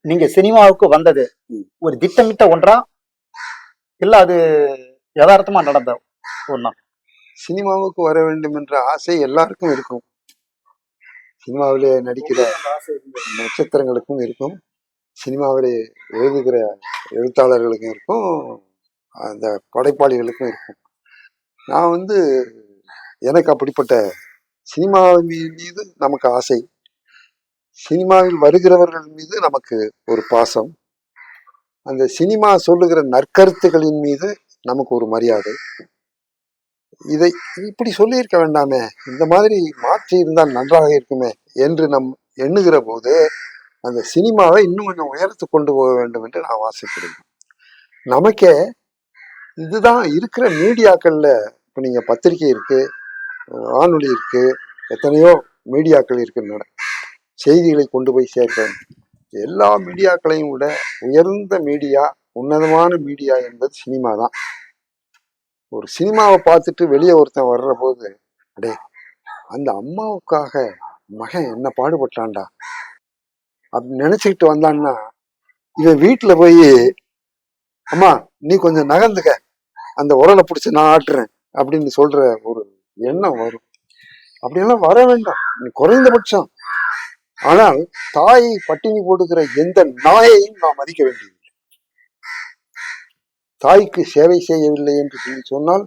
நீங்க சினிமாவுக்கு வந்தது. ஒரு திட்டமிட்ட ஒன்றா? இல்ல அது யதார்த்தமா நடந்த ஒண்ணா சினிமாவுக்கு வர வேண்டும் என்ற ஆசை எல்லாருக்கும் இருக்கும். சினிமாவிலே நடிக்கிற நட்சத்திரங்களுக்கும் இருக்கும். சினிமாவிலே எழுதுகிற எழுத்தாளர்களுக்கும் இருக்கும். அந்த படைப்பாளிகளுக்கும் இருக்கும். நான் வந்து எனக்கு அப்படிப்பட்ட சினிமாவின் மீது நமக்கு ஆசை. சினிமாவில் வருகிறவர்கள் மீது நமக்கு ஒரு பாசம். அந்த சினிமா சொல்லுகிற நற்கருத்துகளின் மீது நமக்கு ஒரு மரியாதை. இதை இப்படி சொல்லியிருக்க வேண்டாமே. இந்த மாதிரி மாற்றி இருந்தால் நன்றாக இருக்குமே என்று நம் எண்ணுகிற போது அந்த சினிமாவை இன்னும் கொஞ்சம் உயர்த்து கொண்டு போக வேண்டும் என்று நான் ஆசைப்படுவேன் நமக்கே இதுதான் இருக்கிற மீடியாக்கள்ல இப்போ நீங்க பத்திரிகை இருக்கு வானொலி இருக்கு எத்தனையோ மீடியாக்கள் இருக்குன்னு செய்திகளை கொண்டு போய் சேர்க்க எல்லா மீடியாக்களையும் விட உயர்ந்த மீடியா உன்னதமான மீடியா என்பது சினிமா தான். ஒரு சினிமாவை பார்த்துட்டு வெளியே ஒருத்தன் வர்ற போது அடே அந்த அம்மாவுக்காக மகன் என்ன பாடுபட்டான்டா? அப்படி நினைச்சுக்கிட்டு வந்தான்னா இவன் வீட்டுல போய் அம்மா நீ கொஞ்சம் நகர்ந்துக்க. அந்த உரலை பிடிச்சி நான் ஆட்டுறேன் அப்படின்னு சொல்ற ஒரு எண்ணம் வரும். அப்படியெல்லாம் வர வேண்டாம். நீ குறைந்தபட்சம் ஆனால் தாயை பட்டினி போடுகிற எந்த நாயையும் நாம் மதிக்க வேண்டியதில்லை. தாய்க்கு சேவை செய்யவில்லை என்று சொல்லி சொன்னால்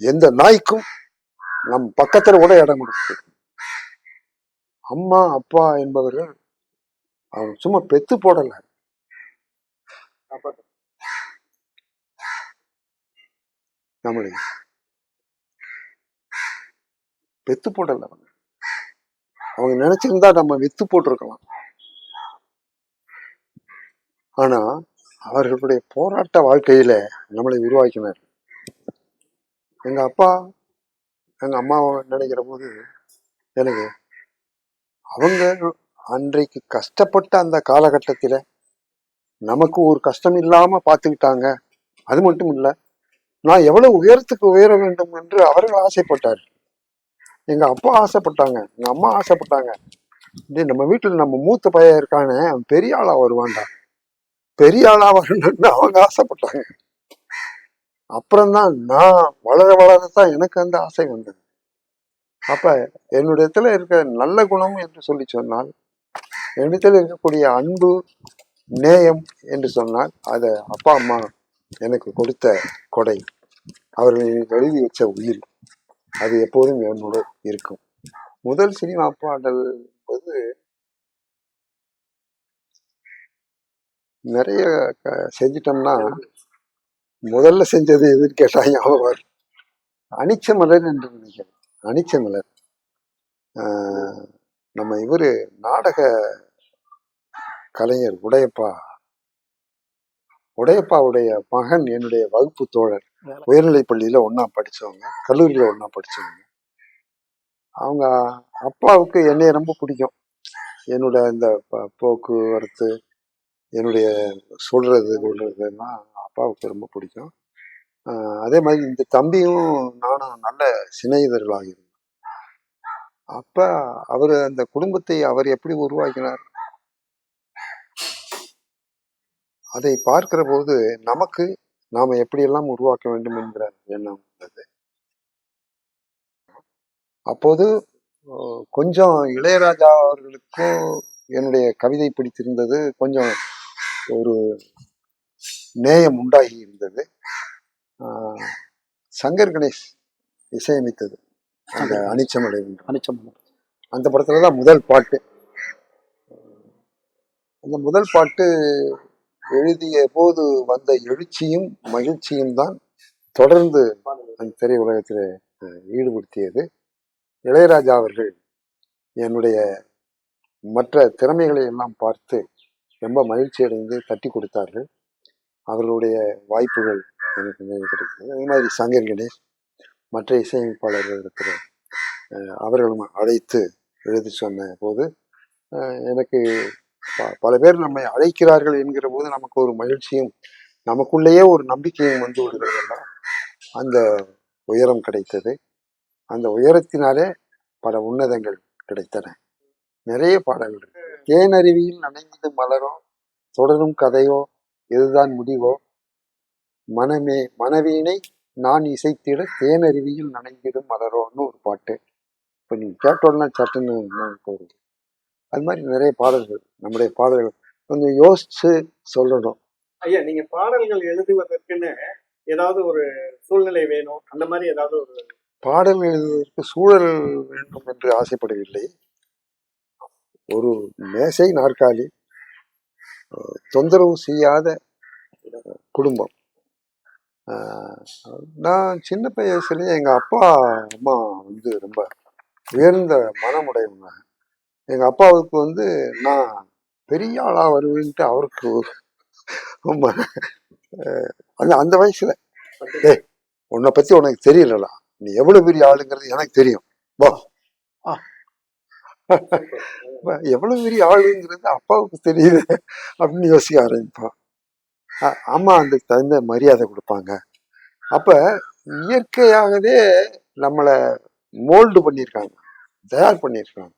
எந்த நாய்க்கும் நம் பக்கத்துல கூட இடம் கொடுக்கு அம்மா அப்பா என்பவர்கள் அவன் சும்மா பெத்து போடல. நம்மளை பெத்து போடல. அவன் அவங்க நினைச்சிருந்தா நம்ம வித்து போட்டிருக்கலாம். ஆனா அவர்களுடைய போராட்ட வாழ்க்கையில நம்மளை உருவாக்கினார். எங்க அப்பா எங்க அம்மாவை நினைக்கிற போது எனக்கு அவங்க அன்றைக்கு கஷ்டப்பட்ட அந்த காலகட்டத்தில் நமக்கு ஒரு கஷ்டம் இல்லாமல் பார்த்துக்கிட்டாங்க அது மட்டும் இல்லை நான் எவ்வளவு உயரத்துக்கு உயர வேண்டும் என்று அவர்கள் ஆசைப்பட்டார் எங்க அப்பா ஆசைப்பட்டாங்க. எங்க அம்மா ஆசைப்பட்டாங்க. டேய் நம்ம வீட்டுல நம்ம மூத்த பையன் இருக்கானே அவன் பெரிய ஆளா வருவான்டா. பெரிய ஆளா வரணும்னு அவங்க ஆசைப்பட்டாங்க. அப்புறம்தான் நான் வளர வளரத்தான் எனக்கு அந்த ஆசை வந்தது. அப்ப என்னுடையத்துல இருக்க நல்ல குணம் என்று சொல்லி சொன்னால் என்னிடத்தில் இருக்கக்கூடிய அன்பு நேயம் என்று சொன்னால் அதை அப்பா அம்மா எனக்கு கொடுத்த கொடை. அவர்கள் எழுதி வச்ச உயிர். அது எப்போதும் என்னோட இருக்கும். முதல் சினிமா பாடல் என்பது நிறைய க- செஞ்சிட்டோம்னா முதல்ல செஞ்சது எதுன்னு கேட்டா ஞாபகம் வரும். அனிச்ச மலர் என்று நினைக்கிறேன். அனிச்ச மலர். நம்ம இவர் நாடக கலைஞர் உடையப்பா. உடையப்பாவுடைய மகன் என்னுடைய வகுப்பு தோழர். உயர்நிலை பள்ளியில ஒன்றா படிச்சவங்க கல்லூரியில ஒன்றா படிச்சவங்க. அவங்க அப்பாவுக்கு என்னைய ரொம்ப பிடிக்கும். என்னோட இந்த போக்குவரத்து என்னுடைய சொல்றது கொள்றதுலாம் அப்பாவுக்கு ரொம்ப பிடிக்கும். அதே மாதிரி இந்த தம்பியும் நானும் நல்ல சிநேகிதர்களாக இருந்தோம் அப்ப அவர் அந்த குடும்பத்தை அவர் எப்படி உருவாக்கினார்? அதை பார்க்கிற போது நமக்கு நாம எப்படியெல்லாம் உருவாக்க வேண்டும் என்கிற எண்ணம் வந்தது. அப்போது கொஞ்சம் இளையராஜா அவர்களுக்கும் என்னுடைய கவிதை பிடித்திருந்தது. கொஞ்சம் ஒரு நேயம் உண்டாகி இருந்தது. சங்கர் கணேஷ் இசையமைத்தது. அந்த அனிச்சமலை என்ற அனிச்சம் அந்த படத்துல தான் முதல் பாட்டு. அந்த முதல் பாட்டு எழுதிய போது வந்த எழுச்சியும் மகிழ்ச்சியும் தான் தொடர்ந்து அந்த திரையுலகத்தில் உலகத்தில் ஈடுபடுத்தியது. இளையராஜா அவர்கள் என்னுடைய மற்ற திறமைகளை எல்லாம் பார்த்து ரொம்ப மகிழ்ச்சி அடைந்து தட்டி கொடுத்தார்கள். அவர்களுடைய வாய்ப்புகள் எனக்கு நிறைய கிடைத்தது. அதே மாதிரி சங்கர் கணேஷ் மற்ற இசையமைப்பாளர்கள் இருக்கிற அவர்களும் அழைத்து எழுதி சொன்ன போது எனக்கு பல பேர் நம்மை அழைக்கிறார்கள் என்கிற போது நமக்கு ஒரு மகிழ்ச்சியும் நமக்குள்ளேயே ஒரு நம்பிக்கையும் வந்து விடுகிறதெல்லாம் அந்த உயரம் கிடைத்தது. அந்த உயரத்தினாலே பல உன்னதங்கள் கிடைத்தன. நிறைய பாடல்கள் இருக்கு. தேனருவியில் நனைந்தது மலரோ தொடரும் கதையோ இதுதான் முடிவோ? மனமே மனவீனை நான் இசைத்திட தேனருவியில் நனைந்திடும் மலரோன்னு ஒரு பாட்டு. இப்போ நீங்கள் கேட்டோன்னா சட்டுன்னு ஞாபகம் அது மாதிரி நிறைய பாடல்கள் நம்முடைய பாடல்கள். கொஞ்சம் யோசிச்சு சொல்லணும். ஐயா நீங்க பாடல்கள் எழுதுவதற்குன்னு ஏதாவது ஒரு சூழ்நிலை வேணும்? அந்த மாதிரி ஏதாவது ஒரு பாடல் எழுதுவதற்கு சூழல் வேண்டும் என்று ஆசைப்படவில்லை. ஒரு மேசை நாற்காலி தொந்தரவு செய்யாத குடும்பம். நான் சின்ன வயசுலயே எங்க அப்பா அம்மா வந்து ரொம்ப உயர்ந்த மனமுடையவங்க. எங்க அப்பாவுக்கு வந்து நான் பெரிய ஆளா வருவேன்ட்டு அவருக்கு ரொம்ப அந்த அந்த வயசுல. டேய் உன்னை பத்தி உனக்கு தெரியலடா. நீ எவ்வளவு பெரிய ஆளுங்கிறது எனக்கு தெரியும். வா. எவ்வளவு பெரிய ஆளுங்கிறது அப்பாவுக்கு தெரியுது அப்படின்னு யோசிக்க ஆரம்பிப்பான் அம்மா அந்த தகுந்த மரியாதை கொடுப்பாங்க. அப்ப இயற்கையாகவே நம்மளை மோல்டு பண்ணியிருக்காங்க. தயார் பண்ணியிருக்காங்க.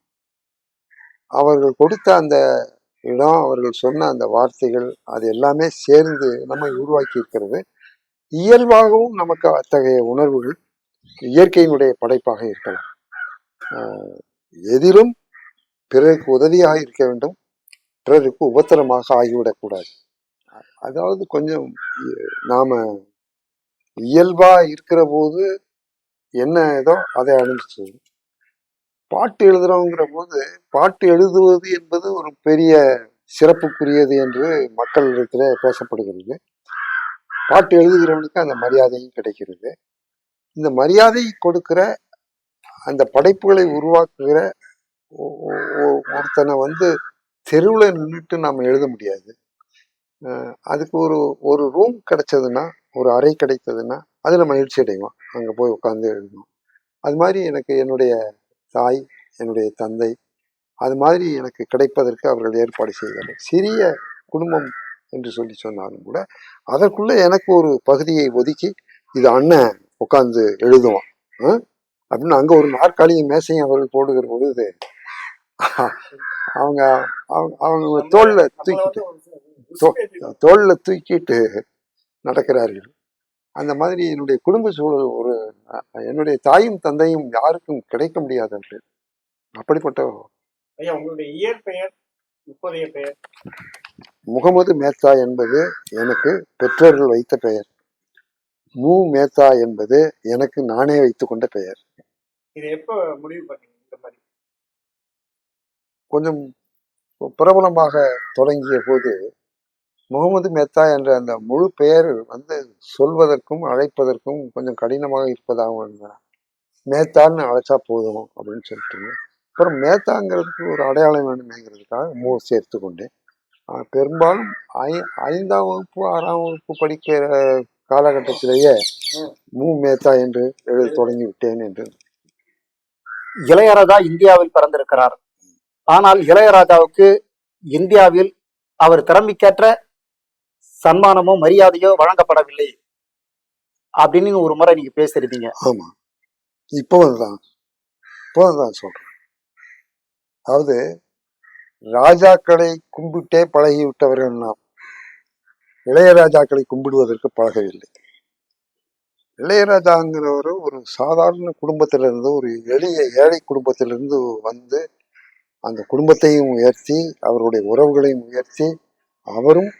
அவர்கள் கொடுத்த அந்த இடம் அவர்கள் சொன்ன அந்த வார்த்தைகள் அது எல்லாமே சேர்ந்து நம்மை உருவாக்கி இருக்கிறது. இயல்பாகவும் நமக்கு அத்தகைய உணர்வுகள் இயற்கையினுடைய படைப்பாக இருக்கலாம். எதிலும் பிறருக்கு உதவியாக இருக்க வேண்டும் பிறருக்கு உபத்திரமாக ஆகிவிடக்கூடாது அதாவது கொஞ்சம் நாம இயல்பா இருக்கிற போது என்ன ஏதோ அதை அனுப்பிச்சு பாட்டு எழுதுறோங்கிற போது பாட்டு எழுதுவது என்பது ஒரு பெரிய சிறப்புக்குரியது என்று மக்களிடத்தில் பேசப்படுகிறது. பாட்டு எழுதுகிறவனுக்கு அந்த மரியாதையும் கிடைக்கிறது. இந்த மரியாதை கொடுக்கிற அந்த படைப்புகளை உருவாக்குகிற ஒருத்தனை வந்து தெருவில் நின்றுட்டு நாம் எழுத முடியாது. அதுக்கு ஒரு ஒரு ரூம் கிடைச்சதுன்னா ஒரு அறை கிடைத்ததுன்னா அதில் மகிழ்ச்சி அடைவோம் அங்கே போய் உட்காந்து எழுதணும் அது மாதிரி எனக்கு என்னுடைய தாய் என்னுடைய தந்தை அது மாதிரி எனக்கு கிடைப்பதற்கு அவர்கள் ஏற்பாடு செய்தார்கள். சிறிய குடும்பம் என்று சொல்லி சொன்னாலும் கூட அதற்குள்ள எனக்கு ஒரு பகுதியை ஒதுக்கி இது அண்ணன் உட்காந்து எழுதுவான்? அப்படின்னு அங்க ஒரு நாற்காலியும் மேசையும் அவர்கள் போடுகிற பொழுது அவங்க அவங்க அவங்க தோல்ல தூக்கிட்டு தோ- தோல்ல தூக்கிட்டு நடக்கிறார்கள். அந்த மாதிரி என்னுடைய குடும்ப சூழல் ஒரு என்னுடைய தாயும் தந்தையும் யாருக்கும் கிடைக்க முடியாதவர்கள் அப்படிப்பட்ட ஐயா உங்களுடைய இயற்பெயர் இப்போதைய பெயர்? முகமது மேத்தா என்பது எனக்கு பெற்றோர்கள் வைத்த பெயர். மு. மேத்தா என்பது எனக்கு நானே வைத்துக் கொண்ட பெயர். இது எப்ப முடிவு பண்ணீங்க இந்த மாதிரி? கொஞ்சம் பிரபலமாக தொடங்கிய போது முகமது மேத்தா என்ற அந்த முழு பெயர் வந்து சொல்வதற்கும் அழைப்பதற்கும் கொஞ்சம் கடினமாக இருப்பதாகவும் மேத்தான்னு அழைச்சா போதும் அப்படின்னு சொல்லிட்டு அப்புறம் மேத்தாங்கிறதுக்கு ஒரு அடையாளம் வேணுமேங்கிறதுக்காக மூ சேர்த்து கொண்டேன். பெரும்பாலும் ஐ ஐந்தாம் வகுப்பு ஆறாம் வகுப்பு படிக்கிற காலகட்டத்திலேயே மு. மேத்தா என்று எழுத தொடங்கி விட்டேன் என்று. இளையராஜா இந்தியாவில் பிறந்திருக்கிறார். ஆனால் இளையராஜாவுக்கு இந்தியாவில் அவர் திறமைக்கேற்ற சன்மானமோ மரியாதையோ வழங்கப்படவில்லை. அப்படின்னு ஒரு முறை நீங்க பேசிருந்தீங்க ஆமா. இப்போ தான் இப்போ தான் சொல்றேன். அதாவது ராஜாக்களை கும்பிட்டே பழகிவிட்டவர்கள் நாம். இளையராஜாக்களை கும்பிடுவதற்கு பழகவில்லை. இளையராஜாங்கிறவர் ஒரு சாதாரண குடும்பத்திலிருந்து ஒரு எளிய ஏழை குடும்பத்திலிருந்து வந்து அந்த குடும்பத்தையும் உயர்த்தி அவருடைய உறவுகளையும் உயர்த்தி அவரும்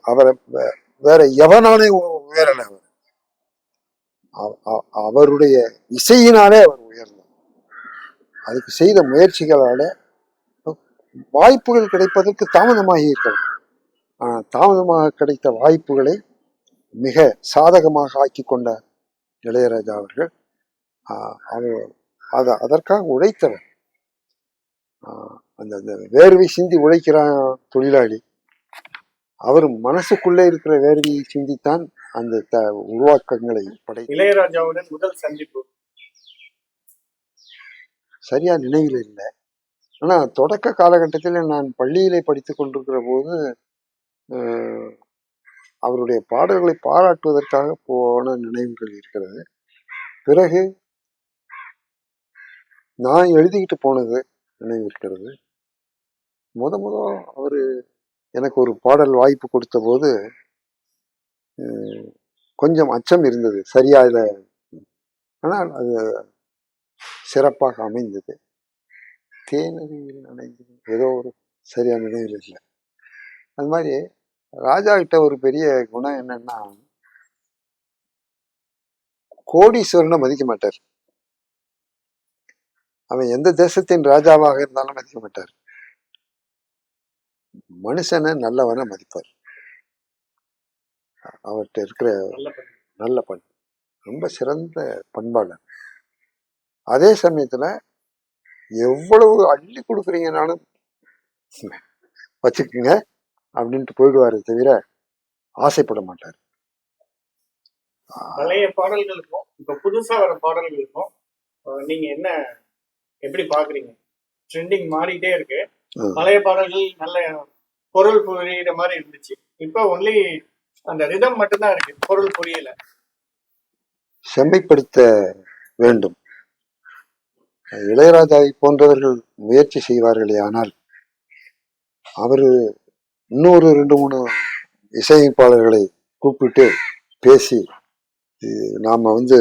அவரை வே- வேற எவனாலே உயரல அவர். அவ- அவ- அவருடைய இசையினாலே அவர் உயர்ந்தார் அதுக்கு செய்த முயற்சிகளால வாய்ப்புகள் கிடைப்பதற்கு தாமதமாகி இருக்கலாம் ஆனால் தாமதமாக கிடைத்த வாய்ப்புகளை மிக சாதகமாக ஆக்கி கொண்ட இளையராஜா அவர்கள் ஆஹ் அவர் அத அதற்காக உழைத்தவர். ஆஹ் அந்த அந்த வேர்வை சிந்தி உழைக்கிறான் தொழிலாளி. அவர் மனசுக்குள்ளே இருக்கிற வேர்வையை சிந்தித்தான் அந்த த உருவாக்கங்களை படை இளையராஜாவுடன் முதல் சந்திப்பு. சரியா நினைவில் இல்லை. ஆனா தொடக்க காலகட்டத்தில் நான் பள்ளியிலே படித்துக் கொண்டிருக்கிற போது அவருடைய பாடல்களை பாராட்டுவதற்காக போன நினைவுகள் இருக்கிறது. பிறகு நான் எழுதிக்கிட்டு போனது நினைவு இருக்கிறது. முத முத அவரு எனக்கு ஒரு பாடல் வாய்ப்பு கொடுத்த போது கொஞ்சம் அச்சம் இருந்தது. சரியா இதை ஆனால் அது சிறப்பாக அமைந்தது. தேனறிவில் நனைந்தது ஏதோ ஒரு சரியான நினைவில் இல்லை. அது மாதிரி ராஜா கிட்ட ஒரு பெரிய குணம் என்னன்னா கோடீஸ்வரனை மதிக்க மாட்டார். அவன் எந்த தேசத்தின் ராஜாவாக இருந்தாலும் மதிக்க மாட்டார். மனுஷனை நல்லவனை மதிப்பார். அவர்கிட்ட இருக்கிற நல்ல பண்பு. ரொம்ப சிறந்த பண்பாளர். அதே சமயத்துல எவ்வளவு அள்ளி கொடுக்குறீங்கனாலும் வச்சுக்கோங்க அப்படின்ட்டு போயிடுவாரு தவிர ஆசைப்பட மாட்டார். பழைய பாடல்களுக்கும் இப்ப புதுசா வர பாடல்களுக்கும் நீங்க என்ன எப்படி பாக்குறீங்க? ட்ரெண்டிங் மாறிட்டே இருக்கு. பழைய பாடல்கள் நல்ல பொருள் புரியுற மாதிரி இருந்துச்சு. இப்ப ஒன்லி அந்த ரிதம் மட்டும்தான் இருக்கு. பொருள் புரியல. செம்மைப்படுத்த வேண்டும். இளையராஜாவை போன்றவர்கள் முயற்சி செய்வார்களே ஆனால் அவர் இன்னொரு ரெண்டு மூணு இசையமைப்பாளர்களை கூப்பிட்டு பேசி நாம வந்து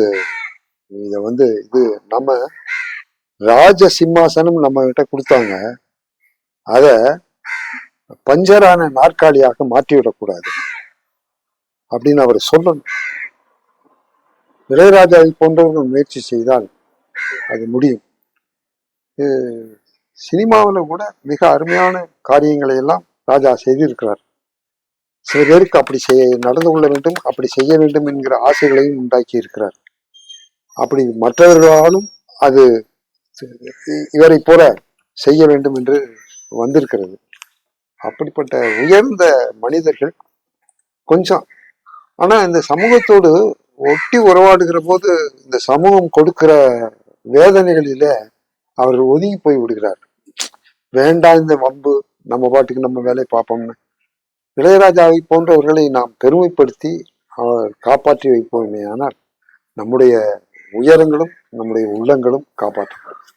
இத வந்து இது நம்ம ராஜ சிம்மாசனம் நம்ம கிட்ட கொடுத்தாங்க. அதை பஞ்சரான நாற்காலியாக மாற்றிவிடக்கூடாது அப்படின்னு அவர் சொல்லணும். இளையராஜாவை போன்றவர்கள் முயற்சி செய்தால் அது முடியும். சினிமாவில் கூட மிக அருமையான காரியங்களை எல்லாம் ராஜா செய்திருக்கிறார். சில பேருக்கு அப்படி செய்ய நடந்து கொள்ள வேண்டும் அப்படி செய்ய வேண்டும் என்கிற ஆசைகளையும் உண்டாக்கி இருக்கிறார். அப்படி மற்றவர்களாலும் அது இவரை போல செய்ய வேண்டும் என்று வந்திருக்கிறது. அப்படிப்பட்ட உயர்ந்த மனிதர்கள் கொஞ்சம். ஆனா இந்த சமூகத்தோடு ஒட்டி உறவாடுகிற போது இந்த சமூகம் கொடுக்கிற வேதனைகளில அவர் ஒதுங்கி போய் விடுகிறார் வேண்டாம் இந்த வம்பு நம்ம பாட்டுக்கு நம்ம வேலையை பார்ப்போம்னு. இளையராஜாவை போன்றவர்களை நாம் பெருமைப்படுத்தி அவர் காப்பாற்றி வைப்போமே ஆனால் நம்முடைய உயரங்களும் நம்முடைய உள்ளங்களும் காப்பாற்றப்படும்.